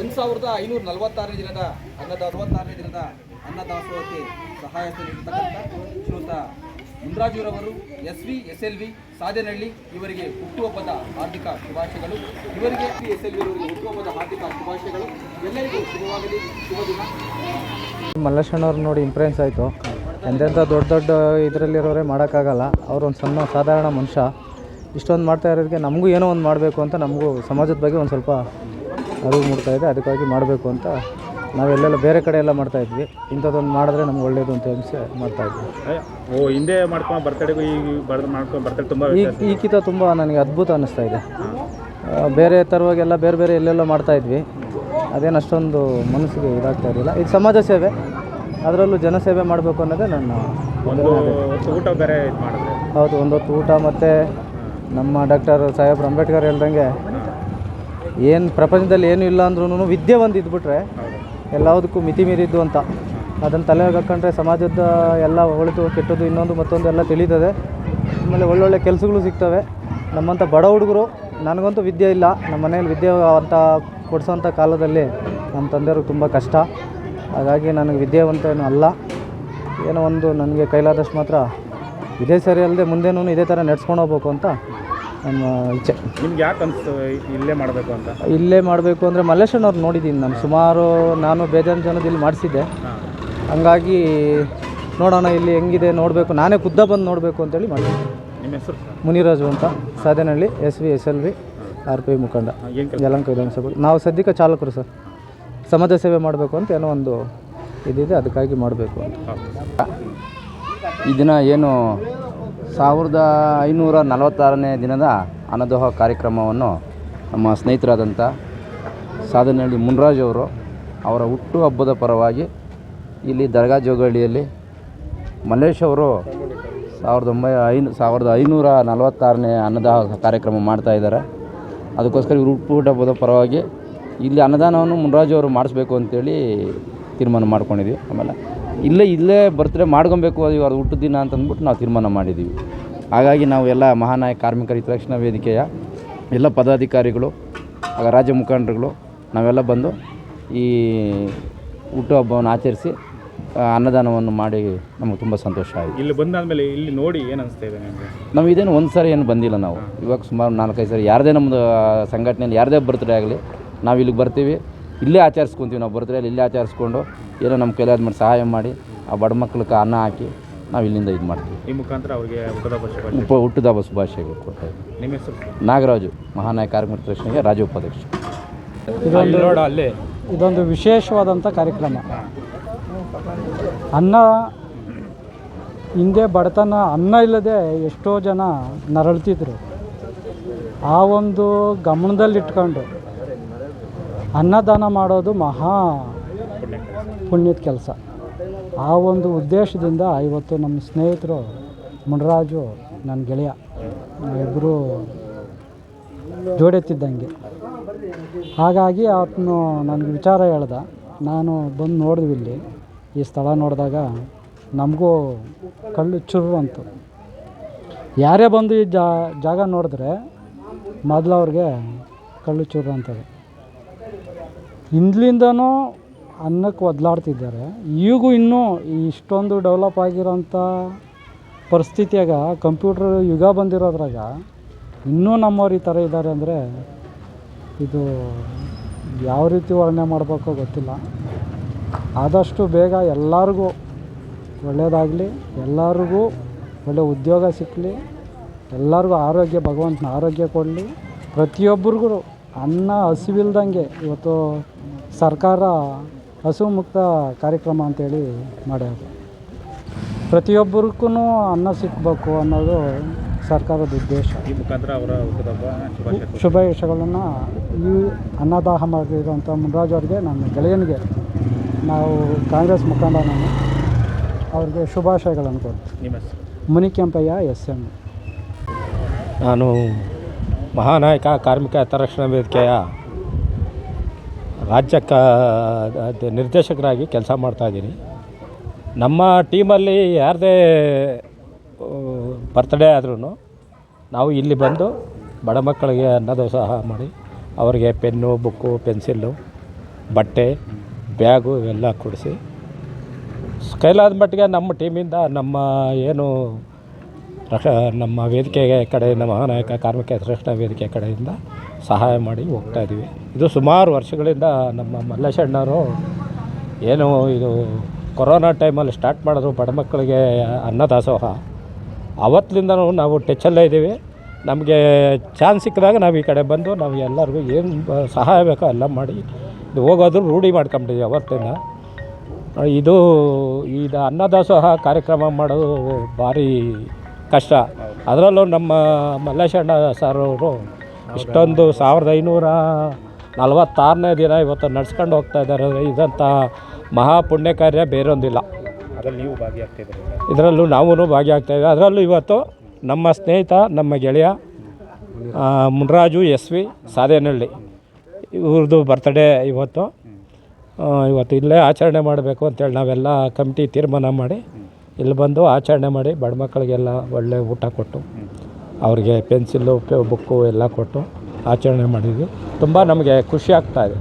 ಒಂದು ಸಾವಿರದ ಐನೂರ ನಲವತ್ತಾರನೇ ದಿನದ ಅನ್ನದ ಅರವತ್ತಾರನೇ ದಿನದ ಅನ್ನದಾಸೋಹಕ್ಕೆ ಸಹಾಯ ನೀಡಿರ್ತಕ್ಕಂಥ ಶ್ರೀಯುತ ಮುನ್ರಾಜುರವರು S V S L V Sadhanahalli ಇವರಿಗೆ ಹುಟ್ಟುಹಬ್ಬದ ಹಾರ್ದಿಕ ಶುಭಾಶಯಗಳು. ಇವರಿಗೆ ಎಸ್ ಎಲ್ ವಿ ಅವರಿಗೆ ಹುಟ್ಟುಹಬ್ಬದ ಹಾರ್ದಿಕ ಶುಭಾಶಯಗಳು. ಎಲ್ಲರಿಗೂ ಶುಭವಾಗಲಿ. ಶುಭ ದಿನ. ಮಲ್ಲೇಶ್ವರವ್ರು ನೋಡಿ ಇಂಪ್ರೆನ್ಸ್ ಆಯಿತು. ಎಂತೆಂಥ ದೊಡ್ಡ ದೊಡ್ಡ ಇದರಲ್ಲಿರೋರೇ ಮಾಡೋಕ್ಕಾಗಲ್ಲ. ಅವರೊಂದು ಒಂದು ಸಣ್ಣ ಸಾಧಾರಣ ಮನುಷ್ಯ. ಇಷ್ಟೊಂದು ಮಾಡ್ತಾ ಇರೋದಕ್ಕೆ ನಮಗೂ ಏನೋ ಒಂದು ಮಾಡಬೇಕು ಅಂತ ನಮಗೂ ಸಮಾಜದ ಬಗ್ಗೆ ಒಂದು ಸ್ವಲ್ಪ ಅರಿವು ಮೂಡ್ತಾ ಇದೆ. ಅದಕ್ಕಾಗಿ ಮಾಡಬೇಕು ಅಂತ ನಾವೆಲ್ಲೆಲ್ಲ ಬೇರೆ ಕಡೆ ಎಲ್ಲ ಮಾಡ್ತಾಯಿದ್ವಿ ಇಂಥದ್ದೊಂದು ಮಾಡಿದ್ರೆ ನಮ್ಗೆ ಒಳ್ಳೇದು ಅಂತ ಅನಿಸಿ ಮಾಡ್ತಾಯಿದ್ವಿ ಓ ಹಿಂದೆ ಮಾಡ್ಕೊಂಡು ಬರ್ತಡೆಗೂ ಈಗ ಮಾಡ್ಕೊಂಡು ಬರ್ತಡೆ ತುಂಬ ಈ ಈ ಕಿತ ತುಂಬ ನನಗೆ ಅದ್ಭುತ ಅನ್ನಿಸ್ತಾ ಇದೆ. ಆ, ಬೇರೆ ಥರವಾಗೆಲ್ಲ ಬೇರೆ ಬೇರೆ ಎಲ್ಲೆಲ್ಲ ಮಾಡ್ತಾ ಇದ್ವಿ. ಅದೇನು ಅಷ್ಟೊಂದು ಮನಸ್ಸಿಗೆ ಇದಾಗ್ತಾ ಇರಲಿಲ್ಲ. ಇದು ಸಮಾಜ ಸೇವೆ. ಅದರಲ್ಲೂ ಜನಸೇವೆ ಮಾಡಬೇಕು ಅನ್ನೋದೇ ನನ್ನ ಒಂದು ಹೊತ್ತು ಊಟ ಬೇರೆ ಇದು ಮಾಡಿದ್ರೆ. ಹೌದು ಒಂದೊತ್ತು ಊಟ ಮತ್ತು ನಮ್ಮ ಡಾಕ್ಟರ್ ಸಾಹೇಬ್ರು ಅಂಬೇಡ್ಕರ್ ಹೇಳ್ದಂಗೆ ಏನು ಪ್ರಪಂಚದಲ್ಲಿ ಏನು ಇಲ್ಲ ಅಂದ್ರೂ ವಿದ್ಯೆ ಒಂದು ಇದ್ಬಿಟ್ರೆ ಎಲ್ಲದಕ್ಕೂ ಮಿತಿ ಮೀರಿದ್ದು ಅಂತ. ಅದನ್ನು ತಲೆ ಹಾಕೊಂಡ್ರೆ ಸಮಾಜದ ಎಲ್ಲ ಒಳಿತು ಕೆಟ್ಟದ್ದು ಇನ್ನೊಂದು ಮತ್ತೊಂದು ಎಲ್ಲ ತಿಳಿತದೆ. ಆಮೇಲೆ ಒಳ್ಳೊಳ್ಳೆ ಕೆಲಸಗಳು ಸಿಗ್ತವೆ. ನಮ್ಮಂಥ ಬಡ ಹುಡುಗರು ನನಗಂತೂ ವಿದ್ಯೆ ಇಲ್ಲ. ನಮ್ಮ ಮನೇಲಿ ವಿದ್ಯೆ ಅಂತ ಕೊಡಿಸೋಂಥ ಕಾಲದಲ್ಲಿ ನಮ್ಮ ತಂದೆಯವ್ರಿಗೆ ತುಂಬ ಕಷ್ಟ. ಹಾಗಾಗಿ ನನಗೆ ವಿದ್ಯಾವಂತ ಏನು ಅಲ್ಲ. ಏನೋ ಒಂದು ನನಗೆ ಕೈಲಾದಷ್ಟು ಮಾತ್ರ ಇದೇ ಸರಿ ಅಲ್ಲದೆ ಮುಂದೇನೂ ಇದೇ ಥರ ನಡ್ಸ್ಕೊಂಡು ಹೋಗ್ಬೇಕು ಅಂತ ನನ್ನ ಇಚ್ಛೆ. ನಿಮ್ಗೆ ಯಾಕೆ ಅನಿಸ್ತು ಇಲ್ಲೇ ಮಾಡಬೇಕು ಅಂತ? ಇಲ್ಲೇ ಮಾಡಬೇಕು ಅಂದರೆ ಮಲ್ಲೇಶಣ್ಣವ್ರು ನೋಡಿದ್ದೀನಿ ನಾನು. ಸುಮಾರು ನಾನು ಬೇಜಾನ್ ಜನದ ಇಲ್ಲಿ ಮಾಡಿಸಿದ್ದೆ. ಹಂಗಾಗಿ ನೋಡೋಣ ಇಲ್ಲಿ ಹೆಂಗಿದೆ ನೋಡಬೇಕು. ನಾನೇ ಖುದ್ದ ಬಂದು ನೋಡಬೇಕು ಅಂತೇಳಿ ಮಾಡಿದ್ದೀನಿ ನಿಮ್ಮ ಹೆಸರು? ಮುನಿರಾಜು ಅಂತ. Sadhanahalli S V S L V R P I ಮುಖಂಡ ಜಲಂಕ ಯಲಂಕ ವಿಧಾನಸಭೆ. ನಾವು ಸದ್ಯಕ್ಕೆ ಚಾಲಕರು ಸರ್. ಸಮಾಜ ಸೇವೆ ಮಾಡಬೇಕು ಅಂತ ಏನೋ ಒಂದು ಇದಿದೆ ಅದಕ್ಕಾಗಿ ಮಾಡಬೇಕು ಅಂತ. ಈ ದಿನ ಏನು ಸಾವಿರದ ಐನೂರ ನಲವತ್ತಾರನೇ ದಿನದ ಅನ್ನದೋಹ ಕಾರ್ಯಕ್ರಮವನ್ನು ನಮ್ಮ ಸ್ನೇಹಿತರಾದಂಥ ಸಾಧನಹಳ್ಳಿ ಮುನ್ರಾಜ್ ಅವರು ಅವರ ಹುಟ್ಟುಹಬ್ಬದ ಪರವಾಗಿ ಇಲ್ಲಿ ದರ್ಗಾ ಜೋಗಹಳ್ಳಿಯಲ್ಲಿ ಮಲ್ಲೇಶ್ ಅವರು ಸಾವಿರದ ಒಂಬೈ ಐನು ಸಾವಿರದ ಐನೂರ ನಲವತ್ತಾರನೇ ಅನ್ನದಾಹ ಕಾರ್ಯಕ್ರಮ ಮಾಡ್ತಾ ಇದ್ದಾರೆ. ಅದಕ್ಕೋಸ್ಕರ ಇವರು ಹುಟ್ಟುಹಬ್ಬದ ಪರವಾಗಿ ಇಲ್ಲಿ ಅನ್ನದಾನವನ್ನು ಮುನ್ರಾಜು ಅವರು ಮಾಡಿಸ್ಬೇಕು ಅಂತೇಳಿ ತೀರ್ಮಾನ ಮಾಡ್ಕೊಂಡಿದ್ವಿ. ಆಮೇಲೆ ಇಲ್ಲೇ ಇಲ್ಲೇ ಬರ್ತ್ಡೇ ಮಾಡ್ಕೊಬೇಕು ಅದು ಇವ್ರ ಹುಟ್ಟು ದಿನ ಅಂತ ಅಂದ್ಬಿಟ್ಟು ನಾವು ತೀರ್ಮಾನ ಮಾಡಿದ್ದೀವಿ ಹಾಗಾಗಿ ನಾವು ಎಲ್ಲ ಮಹಾನಾಯಕ ಕಾರ್ಮಿಕರ ಹಿತರಕ್ಷಣಾ ವೇದಿಕೆಯ ಎಲ್ಲ ಪದಾಧಿಕಾರಿಗಳು ಆಗ ರಾಜ್ಯ ಮುಖಂಡರುಗಳು ನಾವೆಲ್ಲ ಬಂದು ಈ ಹುಟ್ಟುಹಬ್ಬವನ್ನು ಆಚರಿಸಿ ಅನ್ನದಾನವನ್ನು ಮಾಡಿ ನಮಗೆ ತುಂಬ ಸಂತೋಷ ಆಯಿತು. ಇಲ್ಲಿ ಬಂದಾದಮೇಲೆ ಇಲ್ಲಿ ನೋಡಿ ಏನು ಅನಿಸ್ತಾ ಇದೆ ನಾವು ಇದೇನು ಒಂದು ಸಾರಿ ಏನು ಬಂದಿಲ್ಲ ನಾವು. ಇವಾಗ ಸುಮಾರು ನಾಲ್ಕೈದು ಸಾರಿ ಯಾರದೇ ನಮ್ಮದು ಸಂಘಟನೆಯಲ್ಲಿ ಯಾರದೇ ಬರ್ತ್ಡೇ ಆಗಲಿ ನಾವು ಇಲ್ಲಿಗೆ ಬರ್ತೀವಿ. ಇಲ್ಲೇ ಆಚರಿಸ್ಕೊತೀವಿ ನಾವು ಬರ್ತ್ಡೇ ಇಲ್ಲೇ ಆಚರಿಸ್ಕೊಂಡು ಏನೋ ನಮ್ಮ ಕೈಲಾದ ಮಾಡಿ ಸಹಾಯ ಮಾಡಿ ಆ ಬಡ ಮಕ್ಕಳಿಗೆ ಅನ್ನ ಹಾಕಿ ನಾವು ಇಲ್ಲಿಂದ ಇದು ಮಾಡ್ತೀವಿ. ಈ ಮುಖಾಂತರ ಅವರಿಗೆ ಉಪ ಹುಟ್ಟುಹಬ್ಬ ಶುಭಾಶಯಗಳು ಕೊಡ್ತಾ ಇದ್ದೀವಿ. ನಿಮ್ಮ ಹೆಸರು? ನಾಗರಾಜು ಮಹಾನಾಯಕ ಕಾರ್ಮಿಕ ರಕ್ಷಣೆಗೆ ರಾಜ್ಯ ಉಪಾಧ್ಯಕ್ಷ. ನೋಡ ಅಲ್ಲಿ. ಇದೊಂದು ವಿಶೇಷವಾದಂಥ ಕಾರ್ಯಕ್ರಮ. ಅನ್ನ ಹಿಂದೆ ಬಡತನ ಅನ್ನ ಇಲ್ಲದೆ ಎಷ್ಟೋ ಜನ ನರಳ್ತಿದ್ರು. ಆ ಒಂದು ಗಮನದಲ್ಲಿಟ್ಕೊಂಡು ಅನ್ನದಾನ ಮಾಡೋದು ಮಹಾ ಪುಣ್ಯದ ಕೆಲಸ. ಆ ಒಂದು ಉದ್ದೇಶದಿಂದ ಇವತ್ತು ನಮ್ಮ ಸ್ನೇಹಿತರು ಮುನರಾಜು ನನ್ನ ಗೆಳೆಯ ಇಬ್ಬರು ಜೋಡೆತ್ತಿದ್ದಂಗೆ. ಹಾಗಾಗಿ ಆತನು ನನಗೆ ವಿಚಾರ ಹೇಳ್ದ, ನಾನು ಬಂದು ನೋಡಿದ್ವಿ ಇಲ್ಲಿ, ಈ ಸ್ಥಳ ನೋಡಿದಾಗ ನಮಗೂ ಕಳ್ಳು ಚುರು ಅಂತು. ಯಾರೇ ಬಂದು ಈ ಜಾಗ ನೋಡಿದ್ರೆ ಮೊದಲು ಅವ್ರಿಗೆ ಕಳ್ಳು ಚುರು ಅಂತದೆ ಹಿಂದ್ಲಿಂದನೂ ಅನ್ನಕ್ಕೆ ಒದ್ಲಾಡ್ತಿದ್ದಾರೆ. ಈಗೂ ಇನ್ನೂ ಇಷ್ಟೊಂದು ಡೆವಲಪ್ ಆಗಿರೋಂಥ ಪರಿಸ್ಥಿತಿಯಾಗ, ಕಂಪ್ಯೂಟ್ರ್ ಯುಗ ಬಂದಿರೋದ್ರಾಗ ಇನ್ನೂ ನಮ್ಮವ್ರು ಈ ಥರ ಇದ್ದಾರೆ ಅಂದರೆ ಇದು ಯಾವ ರೀತಿ ವರ್ಣನೆ ಮಾಡಬೇಕೋ ಗೊತ್ತಿಲ್ಲ. ಆದಷ್ಟು ಬೇಗ ಎಲ್ಲರಿಗೂ ಒಳ್ಳೆಯದಾಗಲಿ, ಎಲ್ಲರಿಗೂ ಒಳ್ಳೆ ಉದ್ಯೋಗ ಸಿಕ್ಕಲಿ ಎಲ್ಲರಿಗೂ ಆರೋಗ್ಯ, ಭಗವಂತನ ಆರೋಗ್ಯ ಕೊಡಲಿ. ಪ್ರತಿಯೊಬ್ಬರಿಗೂ ಅನ್ನ ಹಸಿವಿಲ್ದಂಗೆ ಇವತ್ತು ಸರ್ಕಾರ ಹಸು ಮುಕ್ತ ಕಾರ್ಯಕ್ರಮ ಅಂತೇಳಿ ಮಾಡ್ಯಾರ ಪ್ರತಿಯೊಬ್ಬರಿಗೂ ಅನ್ನ ಸಿಕ್ಕಬೇಕು ಅನ್ನೋದು ಸರ್ಕಾರದ ಉದ್ದೇಶ. ಈ ಮುಖಾಂತರ ಅವರ ಶುಭಾಶಯಗಳನ್ನು ಈ ಅನ್ನದಾಹ ಮಾಡಿರುವಂಥ ಮುನ್ರಾಜ್ ಅವ್ರಿಗೆ ನನ್ನ ಗೆಳೆಯನಿಗೆ ನಾವು ಕಾಂಗ್ರೆಸ್ ಮುಖಂಡ ನಾನು ಅವ್ರಿಗೆ ಶುಭಾಶಯಗಳನ್ನು ಕೊಡ್ತೀನಿ ಮುನಿಕೆಂಪಯ್ಯ ಎಸ್ ಎಂ. ನಾನು ಮಹಾನಾಯಕ ಕಾರ್ಮಿಕ ಹಿತರಕ್ಷಣಾ ವೇದಿಕೆಯ ರಾಜ್ಯ ಕ ನಿರ್ದೇಶಕರಾಗಿ ಕೆಲಸ ಮಾಡ್ತಾಯಿದ್ದೀನಿ ನಮ್ಮ ಟೀಮಲ್ಲಿ ಯಾರದೇ ಬರ್ತ್ಡೇ ಆದ್ರೂ ನಾವು ಇಲ್ಲಿ ಬಂದು ಬಡ ಮಕ್ಕಳಿಗೆ ಅನ್ನದಾಸೋಹ ಮಾಡಿ, ಅವರಿಗೆ ಪೆನ್ನು, ಬುಕ್ಕು, ಪೆನ್ಸಿಲ್ಲು, ಬಟ್ಟೆ, ಬ್ಯಾಗು ಇವೆಲ್ಲ ಕೊಡಿಸಿ. ಕೈಲಾದ ಮಟ್ಟಿಗೆ ನಮ್ಮ ಟೀಮಿಂದ ನಮ್ಮ ಏನು ರಕ್ಷ, ನಮ್ಮ ವೇದಿಕೆ ಕಡೆ ನಮ್ಮ ನಾಯಕ ಕಾರ್ಮಿಕ ರಕ್ಷಣಾ ವೇದಿಕೆ ಕಡೆಯಿಂದ ಸಹಾಯ ಮಾಡಿ ಹೋಗ್ತಾ ಇದ್ದೀವಿ. ಇದು ಸುಮಾರು ವರ್ಷಗಳಿಂದ ನಮ್ಮ ಮಲ್ಲೇಶಣ್ಣವರು ಏನು ಇದು ಕೊರೋನಾ ಟೈಮಲ್ಲಿ ಸ್ಟಾರ್ಟ್ ಮಾಡಿದ್ರು ಬಡ ಮಕ್ಕಳಿಗೆ ಅನ್ನದಾಸೋಹ. ಅವತ್ತಿನಿಂದನೂ ನಾವು ಟಚ್ಚಲ್ಲೇ ಇದ್ದೀವಿ. ನಮಗೆ ಚಾನ್ಸ್ ಸಿಕ್ಕಿದಾಗ ನಾವು ಈ ಕಡೆ ಬಂದು ನಾವು ಎಲ್ಲರಿಗೂ ಏನು ಸಹಾಯ ಬೇಕೋ ಎಲ್ಲ ಮಾಡಿ ಇದು ಹೋಗೋದ್ರೂ ರೂಢಿ ಮಾಡ್ಕೊಂಡಿದ್ದೀವಿ ಅವತ್ತಿಂದ. ಇದು ಇದು ಅನ್ನದಾಸೋಹ ಕಾರ್ಯಕ್ರಮ ಮಾಡೋದು ಭಾರಿ ಕಷ್ಟ. ಅದರಲ್ಲೂ ನಮ್ಮ ಮಲ್ಲೇಶಣ್ಣ ಸರ್ ಅವರು ಇಷ್ಟೊಂದು ಸಾವಿರದ ಐನೂರ ನಲವತ್ತಾರನೇ ದಿನ ಇವತ್ತು ನಡ್ಸ್ಕೊಂಡು ಹೋಗ್ತಾ ಇದ್ದಾರೆ. ಇದಂಥ ಮಹಾ ಪುಣ್ಯ ಕಾರ್ಯ ಬೇರೊಂದಿಲ್ಲ. ಅದರಲ್ಲಿ ನೀವು ಭಾಗಿಯಾಗ್ತಿದ್ದೀರಿ ಇದರಲ್ಲೂ ನಾವು ಭಾಗಿಯಾಗ್ತಾಯಿದ್ವಿ ಅದರಲ್ಲೂ ಇವತ್ತು ನಮ್ಮ ಸ್ನೇಹಿತ ನಮ್ಮ ಗೆಳೆಯ ಮುನ್ರಾಜು ಎಸ್ ವಿ ಸಾದೇನಹಳ್ಳಿ ಇವ್ರದ್ದು ಬರ್ತ್ಡೇ ಇವತ್ತು. ಇವತ್ತು ಇಲ್ಲೇ ಆಚರಣೆ ಮಾಡಬೇಕು ಅಂತೇಳಿ ನಾವೆಲ್ಲ ಕಮಿಟಿ ತೀರ್ಮಾನ ಮಾಡಿ ಇಲ್ಲಿ ಬಂದು ಆಚರಣೆ ಮಾಡಿ ಬಡ ಮಕ್ಕಳಿಗೆಲ್ಲ ಒಳ್ಳೆ ಊಟ ಕೊಟ್ಟು ಅವ್ರಿಗೆ ಪೆನ್ಸಿಲ್ಲು ಪೆ ಬುಕ್ಕು ಎಲ್ಲ ಕೊಟ್ಟು ಆಚರಣೆ ಮಾಡಿದ್ವಿ. ತುಂಬ ನಮಗೆ ಖುಷಿ ಆಗ್ತಾ ಇದೆ.